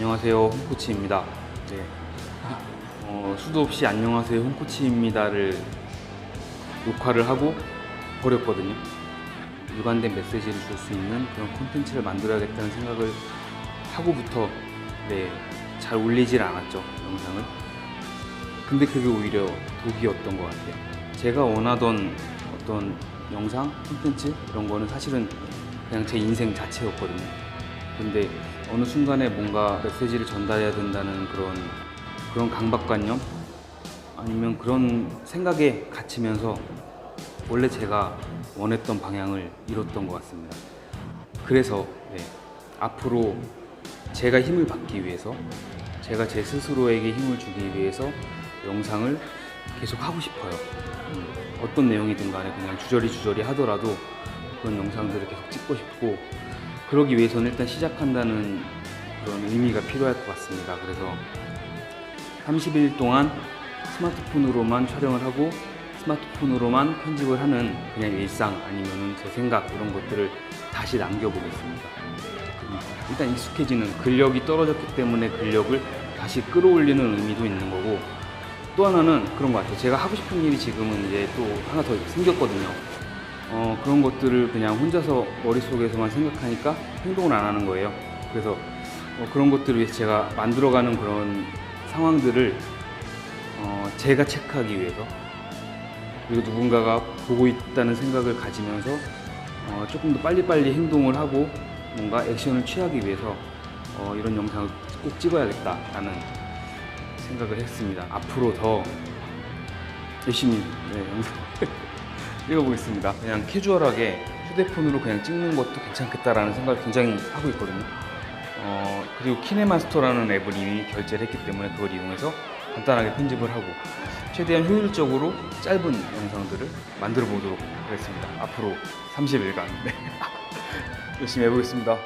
안녕하세요 홍코치입니다. 네. 어, 수도 없이 안녕하세요 홍코치입니다를 녹화를 하고 버렸거든요. 유관된 메시지를 줄 수 있는 그런 콘텐츠를 만들어야겠다는 생각을 하고부터 네, 잘 올리질 않았죠 영상을. 근데 그게 오히려 독이었던 것 같아요. 제가 원하던 어떤 영상, 콘텐츠 이런 거는 사실은 그냥 제 인생 자체였거든요. 근데 어느 순간에 뭔가 메시지를 전달해야 된다는 그런 그런 강박관념 아니면 그런 생각에 갇히면서 원래 제가 원했던 방향을 잃었던 것 같습니다. 그래서 네, 앞으로 제가 힘을 받기 위해서 제가 제 스스로에게 힘을 주기 위해서 영상을 계속 하고 싶어요. 음, 어떤 내용이든 간에 그냥 주저리 주저리 하더라도 그런 영상들을 계속 찍고 싶고 그러기 위해서는 일단 시작한다는 그런 의미가 필요할 것 같습니다. 그래서 30일 동안 스마트폰으로만 촬영을 하고 스마트폰으로만 편집을 하는 그냥 일상 아니면은 제 생각 이런 것들을 다시 남겨보겠습니다. 음, 일단 익숙해지는 근력이 떨어졌기 때문에 근력을 다시 끌어올리는 의미도 있는 거고 또 하나는 그런 것 같아요. 제가 하고 싶은 일이 지금은 이제 또 하나 더 생겼거든요. 어, 그런 것들을 그냥 혼자서 머릿속에서만 생각하니까 행동을 안 하는 거예요. 그래서 어, 그런 것들을 위해서 제가 만들어가는 그런 상황들을 어, 제가 체크하기 위해서 그리고 누군가가 보고 있다는 생각을 가지면서 어, 조금 더 빨리빨리 행동을 하고 뭔가 액션을 취하기 위해서 어, 이런 영상을 꼭 찍어야겠다라는 생각을 했습니다. 앞으로 더 열심히 네, 영상 찍어보겠습니다. 그냥 캐주얼하게 휴대폰으로 그냥 찍는 것도 괜찮겠다라는 생각을 굉장히 하고 있거든요. 어, 그리고 키네마스터라는 앱을 이미 결제를 했기 때문에 그걸 이용해서 간단하게 편집을 하고 최대한 효율적으로 짧은 영상들을 만들어 보도록 하겠습니다. 앞으로 30일간 네. 열심히 해보겠습니다.